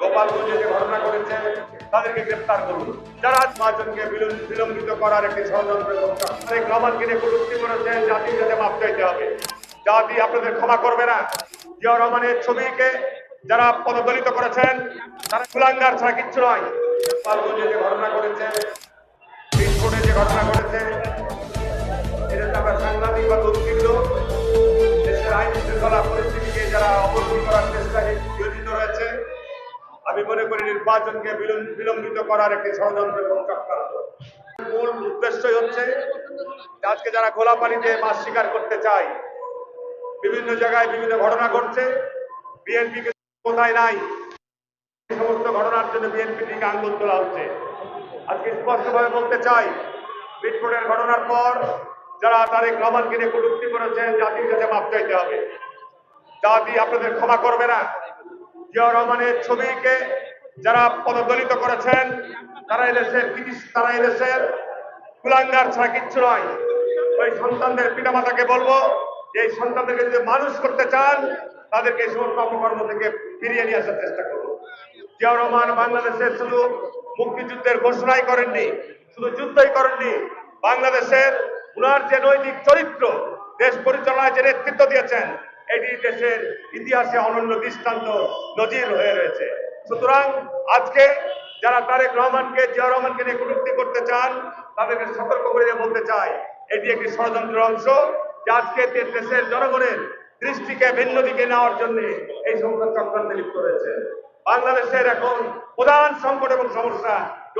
গোপালগঞ্জে যে ঘটনা ঘটেছে, তাদেরকে গ্রেপ্তার করুন। যারা পাঁচজনকে বিলম্বিত করার একটি ষড়যন্ত্র এবং তারেক রহমানকে নিয়ে করেছেন জাতির কাছে মাপ চাইতে হবে। জাতি আপনাদের ক্ষমা করবে না। জিয়া রহমানের ছবিকে যারা পদদলিত করেছেন, তারা কুলাঙ্গার ছাড়া কিচ্ছু নয়। গোপালগঞ্জে যে ঘটনা ঘটেছে, বিস্ফোটে যে ঘটনা ঘটেছে এটাতে আমরা সাংবাদিক বা দুঃখিত দেশের আইন শৃঙ্খলা পরিস্থিতিকে যারা অবলম্বন করার আমি মনে করি নির্বাচনকে বিলম্বিত করার একটি ষড়যন্ত্র এবং চক্রান্ত। মূল উদ্দেশ্যই হচ্ছে আজকে যারা খোলা পানিতে মাছ শিকার করতে চায়, বিভিন্ন জায়গায় বিভিন্ন ঘটনা ঘটছে বিএনপি কোথায় নাই সমস্ত ঘটনার জন্য বিএনপি থেকে আন্দোলন তোলা হচ্ছে। আজকে স্পষ্টভাবে বলতে চাই বিস্ফোটের ঘটনার পর যারা তারেক রহমানকে নিয়ে কটূক্তি করেছেন, জাতির কাছে মাপ চাইতে হবে। জাতি আপনাদের ক্ষমা করবে না। জিয়া রহমানের ছবিকে যারা পদদলিত করেছেন, তারা এদেশের তারা এদেশের কুলাঙ্গার ছাড়া কিচ্ছু নয়। ওই সন্তানদের পিতামাতাকে বলব, যে এই সন্তানদেরকে যদি মানুষ করতে চান, তাদেরকে এই সমস্ত অপকর্ম থেকে ফিরিয়ে নিয়ে আসার চেষ্টা করব। জিয়া রহমান বাংলাদেশের শুধু মুক্তিযুদ্ধের ঘোষণাই করেননি, শুধু যুদ্ধই করেননি, বাংলাদেশের উনার যে নৈতিক চরিত্র, দেশ পরিচালনায় যে নেতৃত্ব দিয়েছেন এটি দেশের ইতিহাসে অনন্য দৃষ্টান্ত নজির হয়ে রয়েছে। সুতরাং আজকে যারা তারেক রহমানকে জিয়া রহমানকে নিয়ে কটূক্তি করতে চান, তাদেরকে সতর্ক করে বলতে চাই, এটি একটি ষড়যন্ত্রের অংশ যে আজকে দেশের জনগণের দৃষ্টিকে ভিন্ন দিকে নেওয়ার জন্য এই সমস্ত চক্রান্তে লিপ্ত রয়েছে। বাংলাদেশের এখন প্রধান সংকট এবং সমস্যা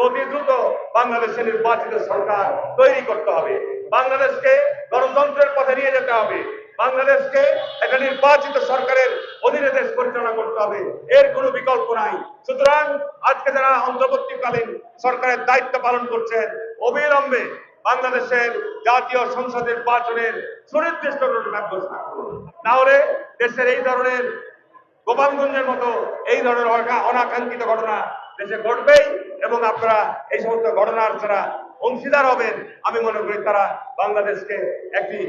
অতি দ্রুত বাংলাদেশের নির্বাচিত সরকার তৈরি করতে হবে। বাংলাদেশকে গণতন্ত্রের পথে নিয়ে যেতে হবে। বাংলাদেশকে একটা নির্বাচিত সরকারের অধীনে দেশ পরিচালনা করতে হবে। এর কোনো বিকল্প নাই। সুতরাং আজকে যারা অন্তর্বর্তীকালীন সরকারের দায়িত্ব পালন করছেন, অবিলম্বে বাংলাদেশের জাতীয় সংসদ নির্বাচনের সুনির্দিষ্ট রোডম্যাপ ঘোষণা করুন। দেশের এই ধরনের গোপালগঞ্জের মতো এই ধরনের অনা- অনাকাঙ্ক্ষিত ঘটনা দেশে ঘটবেই এবং আপনারা এই সমস্ত ঘটনার ছাড়া অংশীদার হবেন। আমি মনে করি তারা বাংলাদেশকে একটি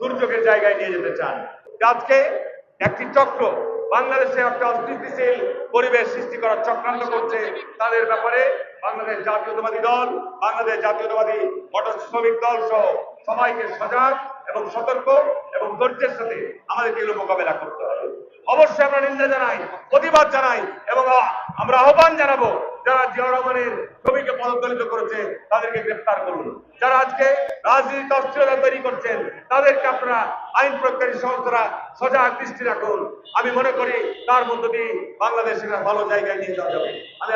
দুর্যোগের জায়গায় নিয়ে যেতে চান। আজকে একটি চক্র, বাংলাদেশে একটা অস্থিতিশীল পরিবেশ সৃষ্টি করার চক্রান্ত করছে তাদের ব্যাপারে বাংলাদেশ জাতীয়তাবাদী দল, বাংলাদেশ জাতীয়তাবাদী মোটর শ্রমিক দল সহ সবাইকে সজাগ এবং সতর্ক এবং ধৈর্যের সাথে আমাদেরকে এগুলো মোকাবেলা করতে হবে। অবশ্যই আমরা নিন্দা জানাই, প্রতিবাদ জানাই এবং আমরা আহ্বান জানাব যারা জিয়া রহমানের ছবিকে পদদলিত করেছে, তাদেরকে গ্রেফতার করুন। যারা আজকে রাজনীতি অস্থিরতা তৈরি করছেন, তাদেরকে আপনারা আইন প্রয়োগকারী সংস্থারা সজাগ দৃষ্টি রাখুন। আমি মনে করি তার মধ্য দিয়ে বাংলাদেশের ভালো জায়গায় নিয়ে যাওয়া যাবে। আমি